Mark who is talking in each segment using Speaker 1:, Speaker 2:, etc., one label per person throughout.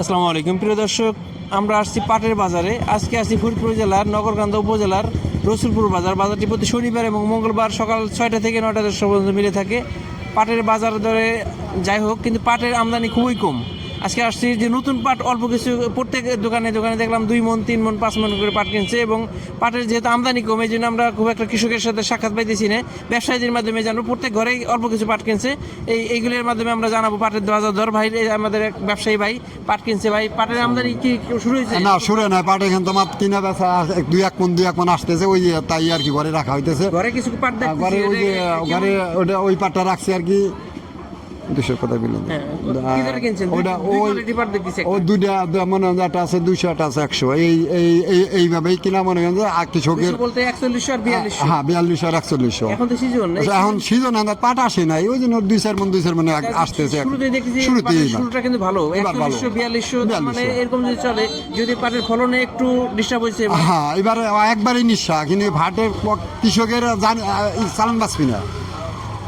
Speaker 1: আসসালামু আলাইকুম। প্রিয় দর্শক, আমরা আসছি পাটের বাজারে। আজকে আসছি ফরিদপুর জেলার, নগরকান্দা উপজেলার, রসুলপুর বাজার। বাজারটি প্রতি শনিবার এবং মঙ্গলবার সকাল ছয়টা থেকে নয়টা দশ পর্যন্ত মিলে থাকে। পাটের বাজার দরে যাই হোক, কিন্তু পাটের আমদানি খুবই কম। আজকে আসছি যে নতুন পাট অল্প কিছু প্রত্যেক দোকানে দোকানে দেখলাম দুই মন তিন মন পাঁচ মন করে পাট কিনছে এবং পাটের যেহেতু আমদানি কমে জন্য আমরা খুব একটা কৃষকের সাথে সাক্ষাৎ পাইতেছি না। ব্যবসায়ীদের মাধ্যমে জানব প্রত্যেক ঘরেই অল্প কিছু পাট কিনছে। এই এইগুলির মাধ্যমে আমরা জানাব পাটের বাজার দর। ভাই আমাদের এক ব্যবসায়ী ভাই পাট কিনছে। ভাই পাটের আমদানি কি শুরু হয়েছে?
Speaker 2: না শুরু নয়। পাট এখান তোমার কিনা বেচা দুই এক মন দুই এক মন আসতেছে ওই তাই আর কি ঘরে রাখা হইতেছে।
Speaker 1: ঘরে কিছু পাট
Speaker 2: ঘরে ওই ঘরে ওটা ওই পাটটা রাখছি আর কি। দুশো কথা বললেন।
Speaker 1: হ্যাঁ?
Speaker 2: ওটা ওই। ও দুইটা দু- মনে হয় একটা আছে দুইশো একটা আছে একশো। এই এই এই এইভাবেই কিনা মনে করেন যে আর কৃষকের হ্যাঁ বিয়াল্লিশশো আর একচল্লিশশো।
Speaker 1: এখন সিজন
Speaker 2: আচ্ছা, এখন সিজন আমরা পাট আসে নাই ওই জন্য দুই চার মন দুই চার মনে আসতেছে
Speaker 1: শুরুতে
Speaker 2: শুরুতেই
Speaker 1: শুরুটা কিন্তু ভালো একচল্লিশশো বিয়াল্লিশশো মানে এরকম যদি চলে যদি পাটের ফলনে একটু ডিস্টার্ব হয়েছে
Speaker 2: হ্যাঁ এবার একবারই নিঃশ্বা কিন্তু ভাটের কৃষকের জান চালান বাঁচবি না।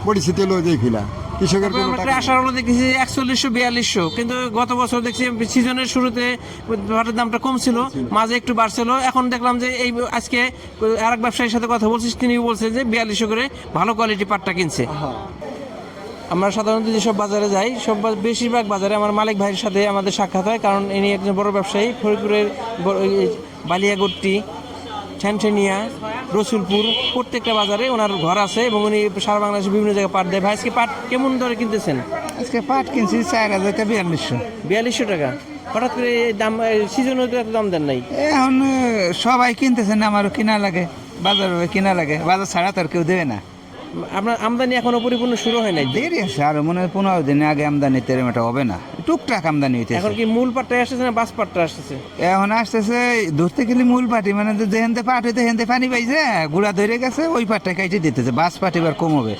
Speaker 2: পরিস্থিতি দেখিলা কৃষকের কোনো
Speaker 1: আমরা
Speaker 2: টাকা-
Speaker 1: আসার হলো দেখেছি একচল্লিশশো বিয়াল্লিশশো। কিন্তু গত বছর দেখছি সিজনের শুরুতে পাটের দামটা কম ছিল মাঝে একটু বাড়ছিল। এখন দেখলাম যে এই আজকে আরেক ব্যবসায়ীর সাথে কথা বলছিস তিনি বলছে যে বিয়াল্লিশশো করে ভালো কোয়ালিটি পাটটা কিনছে। আমরা সাধারণত যেসব বাজারে যাই সব বেশিরভাগ বাজারে আমার মালিক ভাইয়ের সাথে আমাদের সাক্ষাৎ হয় কারণ ইনি একজন বড় ব্যবসায়ী ফরিদপুরের বালিয়াগট্টি ঠ্যানঠেনিয়া রসুলপুর প্রত্যেকটা বাজারে ওনার ঘর আছে এবং উনি সারা বাংলাদেশে বিভিন্ন জায়গায় পাট দেয়। ভাই আজকে পাট কেমন দরে কিনতেছেন?
Speaker 3: আজকে পাট কিনছি চার হাজার টাকা বিয়াল্লিশশো।
Speaker 1: বিয়াল্লিশশো টাকা। হঠাৎ করে এই দাম সিজনে তো এত দাম দেন নাই?
Speaker 3: এখন সবাই কিনতেছেন আমারও কিনা লাগে বাজার কিনা লাগে বাজার ছাড়া তো আর কেউ দেবে না।
Speaker 1: আপনার আমদানি এখনও পরিপূর্ণ শুরু হয় নাই।
Speaker 3: দেরি আছে আর মনে হয় পনেরো দিন আগে আমদানি তেরোমেটা হবে না। টুকটাক আমদানি হইতেছে।
Speaker 1: এখন কি মূল পাটটা আসতেছে না বাস পাটটা আসতেছে?
Speaker 3: এখন আসতেছে ধরতে গেলে মূল পাটি মানে যেহেনতে পাট হইতে হেনতে পানি পাইছে গুড়া ধরে গেছে ওই পাটটা কাইটে দিতেছে বাস পাট এবার কম হবে।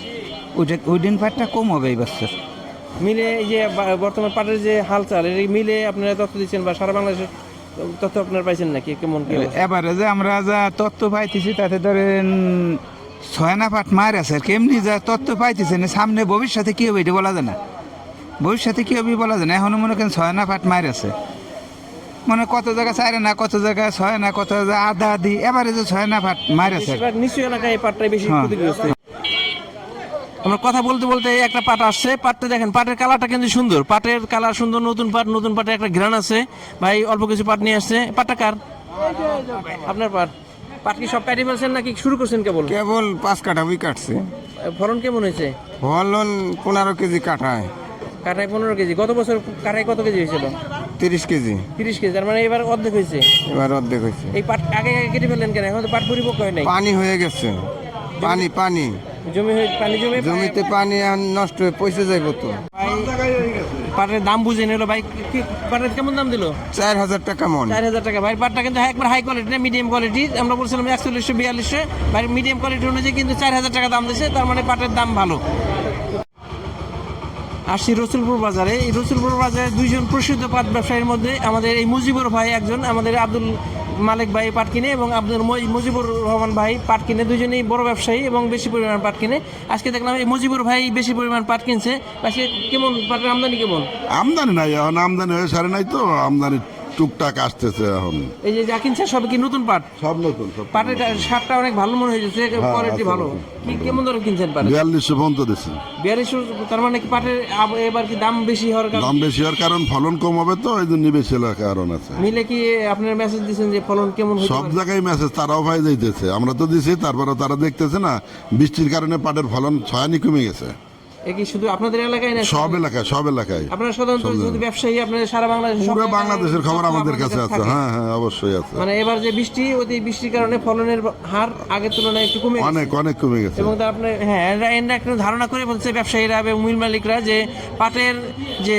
Speaker 3: ওইটা ওই দিন পাটটা কম হবে এই বছর।
Speaker 1: মিলে এই যে বর্তমান পাটের যে হালচাল এই মিলে আপনারা তথ্য দিচ্ছেন বা সারা বাংলাদেশের তথ্য আপনারা পাইছেন নাকি? কেমন
Speaker 3: এবারে যে আমরা যা তত্ত্ব পাইতেছি তাতে ধরেন ছয় না পাট মার আছে কেমনি যা তত্ত্ব পাইতেছে না সামনে ভবিষ্যতে কি হবে এটা বলা যায় না। ভবিষ্যতে কি হবে বলা যায় না এখনও মনে করেন ছয় না পাট মার আছে। মানে কত জায়গা চার না কত জায়গা ছয় না কত জায়গা আধা আধি এবারে যে ছয় না পাট মার আছে
Speaker 1: নিচু এলাকায় এই পাটটাই বেশি
Speaker 3: হ্যাঁ।
Speaker 1: ক্ষতিগ্রস্ত। আমরা কথা বলতে বলতে এই একটা পাট আসছে পাটটা দেখেন পাটের কালারটা কিন্তু সুন্দর। পাটের কালার সুন্দর নতুন পাট নতুন পাটের একটা ঘ্রাণ আছে। ভাই অল্প কিছু পাট নিয়ে আসছে। পাটটা কার? আপনার পাট। পাট কি সব কাটি ফেলছেন নাকি শুরু করছেন কেবল?
Speaker 4: কেবল পাঁচ কাঠা বই কাটছে।
Speaker 1: ফলন কেমন হয়েছে?
Speaker 4: ফলন পনেরো কেজি কাঠায়।
Speaker 1: কাঠায় পনেরো কেজি। গত বছর কাঠায় কত কেজি হয়েছিল?
Speaker 4: তিরিশ কেজি।
Speaker 1: তিরিশ কেজি তার মানে এবার অর্ধেক হয়েছে?
Speaker 4: এবার অর্ধেক হয়েছে।
Speaker 1: এই পাট আগে আগে কেটে ফেললেন কেন? এখন তো পাট পরিপক্ক হয় নাই।
Speaker 4: পানি হয়ে গেছে। পানি পানি।
Speaker 1: জমি হয়ে পানি জমে
Speaker 4: জমিতে পানি নষ্ট হয়ে পয়সা যাইব তো।
Speaker 1: পাটের দাম বুঝে নিল ভাই। কি- পাটের কেমন দাম দিল?
Speaker 4: চার হাজার টাকা মন।
Speaker 1: চার হাজার টাকা। ভাই পাটটা কিন্তু একবার হাই কোয়ালিটি না মিডিয়াম কোয়ালিটি আমরা বলছিলাম একচল্লিশশো বিয়াল্লিশশো। ভাই মিডিয়াম কোয়ালিটি অনুযায়ী কিন্তু চার হাজার টাকা দাম দিচ্ছে তার মানে পাটের দাম ভালো। আসছি রসুলপুর বাজারে। এই রসুলপুর বাজারে দুইজন প্রসিদ্ধ পাট ব্যবসায়ীর মধ্যে আমাদের এই মুজিবুর ভাই একজন, আমাদের আব্দুল মালিক ভাই পাট কিনে এবং আব্দুল মুজিবুর রহমান ভাই পাট কিনে। দুজনেই বড় ব্যবসায়ী এবং বেশি পরিমাণ পাট কিনে। আজকে দেখলাম এই মুজিবুর ভাই বেশি পরিমাণ পাট কিনছে। পাশে কেমন, পাটের আমদানি কেমন?
Speaker 5: আমদানি নাই, এখন আমদানি হয়ে সারে নাই তো, আমদানি টুকটাক আসতেছে এখন।
Speaker 1: এই যে যা কিনছে সব কি নতুন পাট?
Speaker 5: সব নতুন সব
Speaker 1: পাটের শার্টটা অনেক ভালো মনে হয়েছে কোয়ালিটি ভালো। কি কেমন ধরে কিনছেন পাট?
Speaker 5: বিয়াল্লিশশো পর্যন্ত দিচ্ছি
Speaker 1: বিয়াল্লিশশো তার মানে কি পাটের এবার কি দাম বেশি হওয়ার কারণ?
Speaker 5: দাম বেশি হওয়ার কারণ ফলন কম হবে তো এই জন্য বেশি হওয়ার কারণ আছে।
Speaker 1: মিলে কি আপনার মেসেজ দিচ্ছেন যে ফলন কেমন
Speaker 5: সব জায়গায় মেসেজ তারাও ভাই দিতেছে আমরা তো দিছি তারপরে তারা দেখতেছে না বৃষ্টির কারণে পাটের ফলন ছয়ানি কমে গেছে।
Speaker 1: কি শুধু আপনাদের এলাকায় না
Speaker 5: সব এলাকায় সব এলাকায়।
Speaker 1: আপনারা সাধারণত যদি ব্যবসায়ী আপনাদের সারা বাংলাদেশে
Speaker 5: পুরো বাংলাদেশের খবর আমাদের কাছে আছে। হ্যাঁ হ্যাঁ অবশ্যই আছে।
Speaker 1: মানে এবার যে বৃষ্টি অতি বৃষ্টির কারণে ফলনের হার আগের তুলনায় একটু কমে
Speaker 5: অনেক অনেক কমে গেছে।
Speaker 1: এবং তার আপনার হ্যাঁ এরা একটু ধারণা করে বলছে ব্যবসায়ীরা এবং মিল মালিকরা যে পাটের যে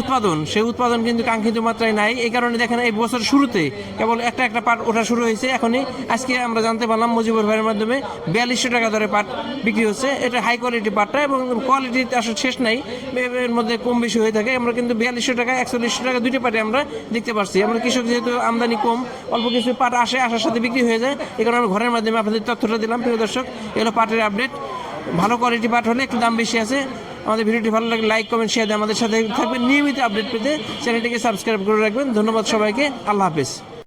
Speaker 1: উৎপাদন, সেই উৎপাদন কিন্তু কাঙ্ক্ষিত মাত্রায় নাই। এই কারণে দেখেন এই বছর শুরুতে কেবল একটা একটা পাট ওঠা শুরু হয়েছে। এখনই আজকে আমরা জানতে পারলাম মুজিবুর ভাইয়ের মাধ্যমে বিয়াল্লিশশো টাকা দরে পাট বিক্রি হচ্ছে। এটা হাই কোয়ালিটি পাটটা এবং কোয়ালিটি আসলে শেষ নাই। এর মধ্যে কম বেশি হয়ে থাকে। আমরা কিন্তু বিয়াল্লিশশো টাকা, একচল্লিশশো টাকা দুইটা পাটে আমরা দেখতে পাচ্ছি আমরা কৃষক যেহেতু আমদানি কম, অল্প কিছু পাট আসে, আসার সাথে বিক্রি হয়ে যায়। এই কারণে আমি ঘরের মাধ্যমে আপনাদের তথ্যটা দিলাম। প্রিয় দর্শক এগুলো পাটের আপডেট ভালো কোয়ালিটি পাট হলে একটু দাম বেশি আছে। আমাদের ভিডিওটি ভালো লাগলে লাইক কমেন্ট শেয়ার দিয়ে আমাদের সাথে থাকবেন। নিয়মিত আপডেট পেতে চ্যানেলটিকে সাবস্ক্রাইব করে রাখবেন। ধন্যবাদ সবাইকে। আল্লাহ হাফেজ।